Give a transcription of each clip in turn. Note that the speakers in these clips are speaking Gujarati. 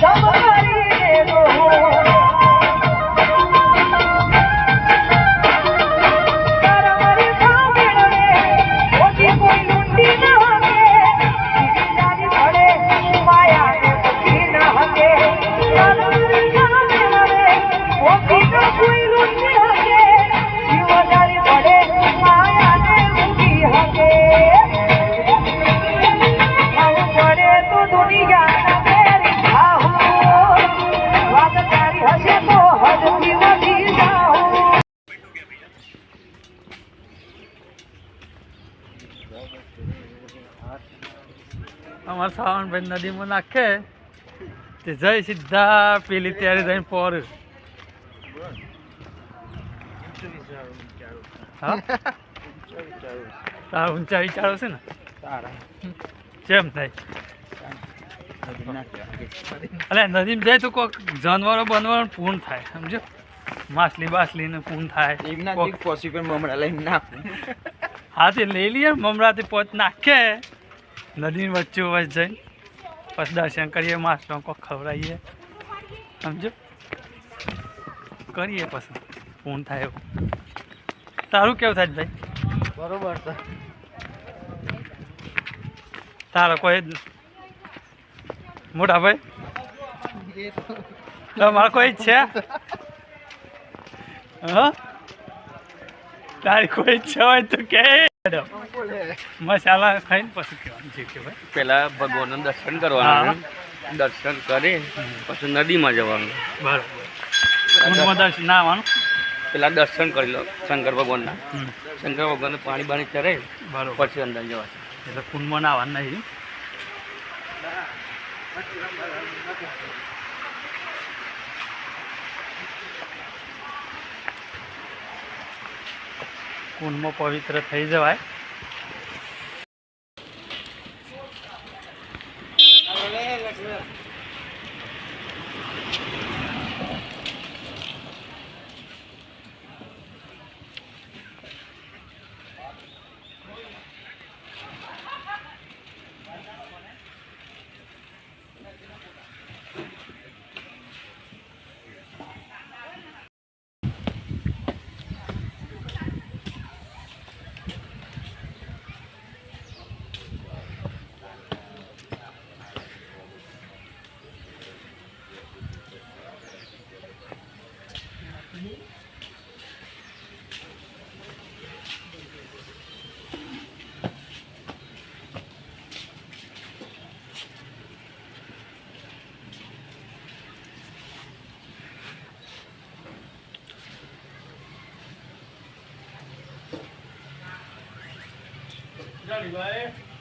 Come on. સાવનભાઈ નદીમાં નાખે. તે જઈ સીધા પેલી ત્યારે જઈને પોર. તારા ઊંચા વિચારો છે ને? કેમ થાય. અલે નદીમાં જાય તો કોઈક જાનવરો બનવાનો પૂર્ણ થાય સમજો માછલી બાછલી ને પૂર્ણ થાય પોસિબલ મમરા લઈને નાખે. હા તે લઈ લઈએ મમરાથી પોત નાખે. નદીની વચ્ચે વચ્ચે જઈને પછી દર્શન કરીએ માછલો કોક ખવડાવીએ. સમજો? કરીએ પછી. ફોન થાય એવું. તારું કેવું થાય ભાઈ? બરોબર છે. તારો કોઈ મોટા ભાઈ? તમારે કોઈ છે? હા? તારી કોઈ ઈચ્છા હોય તો કે. મસાલા ખાઈને પછી કહેવાનું છે કે ભાઈ. પેલા ભગવાનનું દર્શન કરવાનું. દર્શન કરી પછી નદીમાં જવાનું. બરાબર. ના આવવાનું? પેલા દર્શન કરી લો શંકર ભગવાનના. શંકર ભગવાનને પાણી બાણી ચરે બરાબર. પછી અંદર જવાનું એટલે કુંડમાં ના આવવાનું નહીં. કુંડમાં પવિત્ર થઈ જવાય.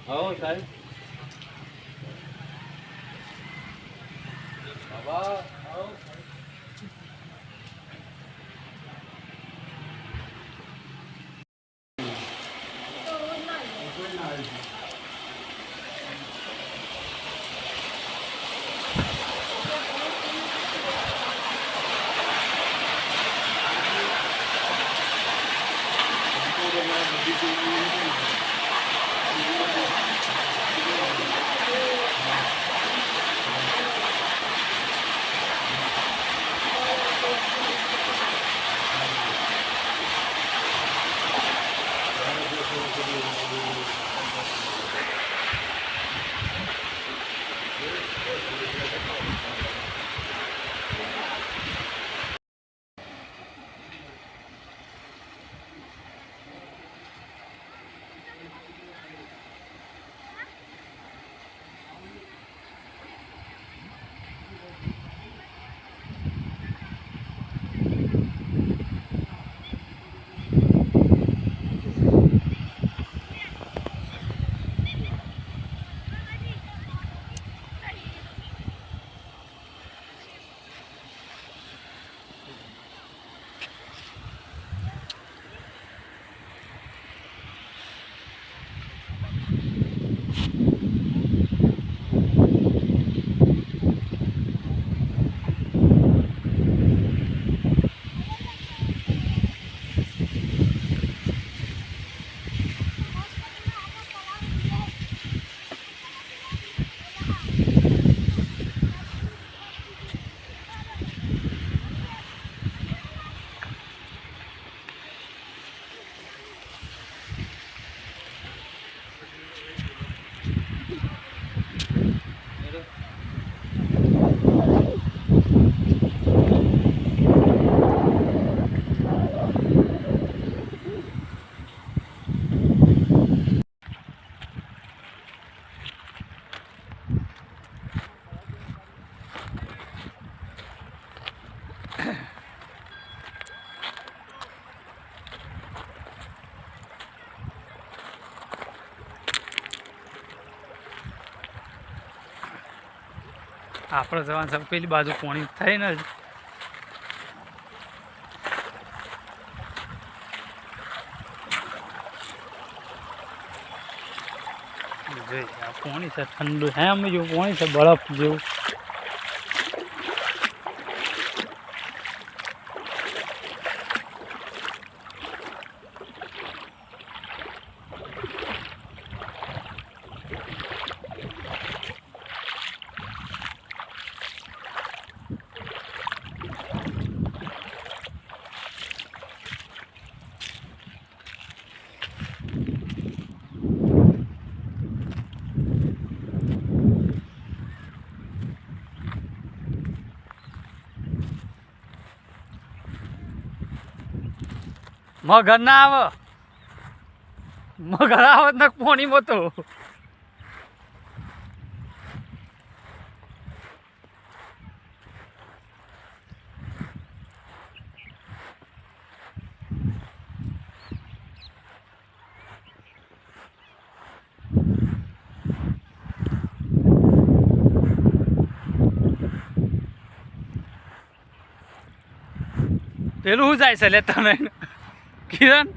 Ừ, thấy. Baba. આપણે જવાનું છે પેલી બાજુ પોણી થઈને જ. જોઈ, આ પોણી છે ઠંડુ. હે, અમે જેવું પોણી છે, બરફ જેવું. મગર ના આવે. મગર આવે ને પોણી મોતો પેલું જાય છે લેતા તને કિરણ?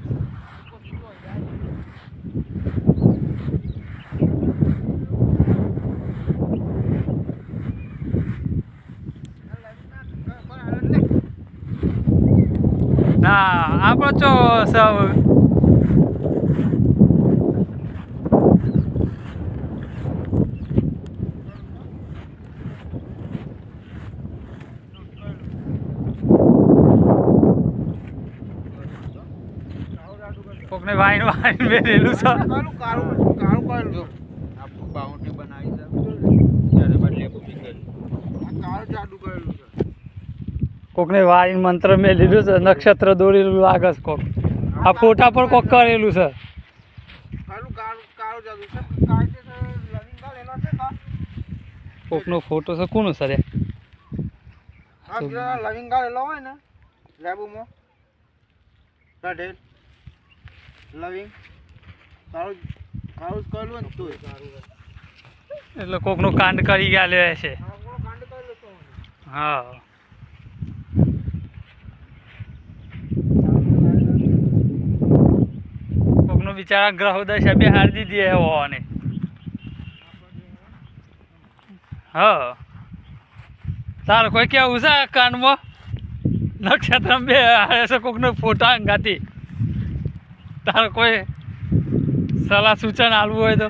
ના આપણો ચો સૌ કોકને વાઈન વાઈન મેરેલું છે. કાળું કાળું કાળું કાળું જો. આખું બાઉન્ડ્રી બનાવી છે. ત્યારે બદલે કાળું જાદુ કરેલું છે. કોકને વાઈન મંત્ર મેલેલું છે નક્ષત્ર દોરેલું લાગે છે કોક. આ ફોટા પર કોક કરેલું છે. કાળું કાળું કાળું જાદુ છે. કોકનો ફોટો છે કોનો સર લવિંગ ગાળેલો હોય ને લેબુમાં. લવિંગ. કાળું કાળું જ કરેલું ને એટલે કોકનો કાંડ કરી ગયા લે છે. હા કોકનો બિચારા ગ્રહ દશા બે હાર દીધી હે હોવાને. હા. તાર કોઈ કેવું છે આ કાંડમાં નક્ષત્ર બે હારે છે કોકનો ફોટા અંગાતી તાર કોઈ સલાહ સૂચન આલવું હોય તો.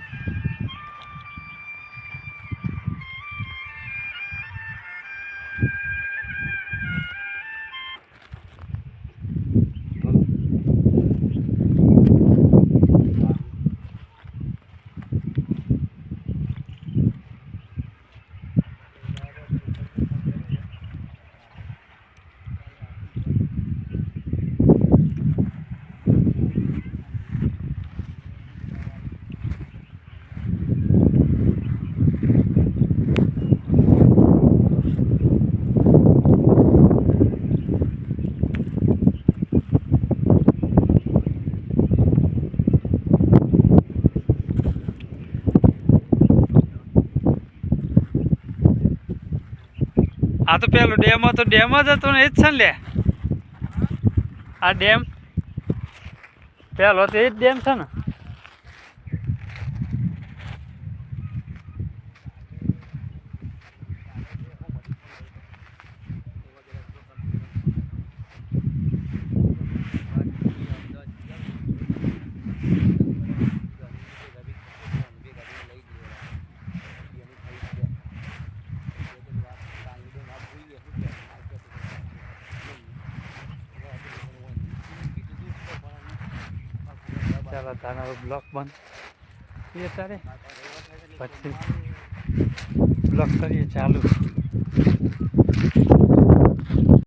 આ તો પેલું ડેમ હતો. ડેમ જ હતો ને, એ જ છે ને લે. આ ડેમ. પેલો તો એ જ ડેમ છે ને. ચાલો તારા બ્લોક બંધ એ તારે? પછી બ્લોક કરીએ ચાલુ.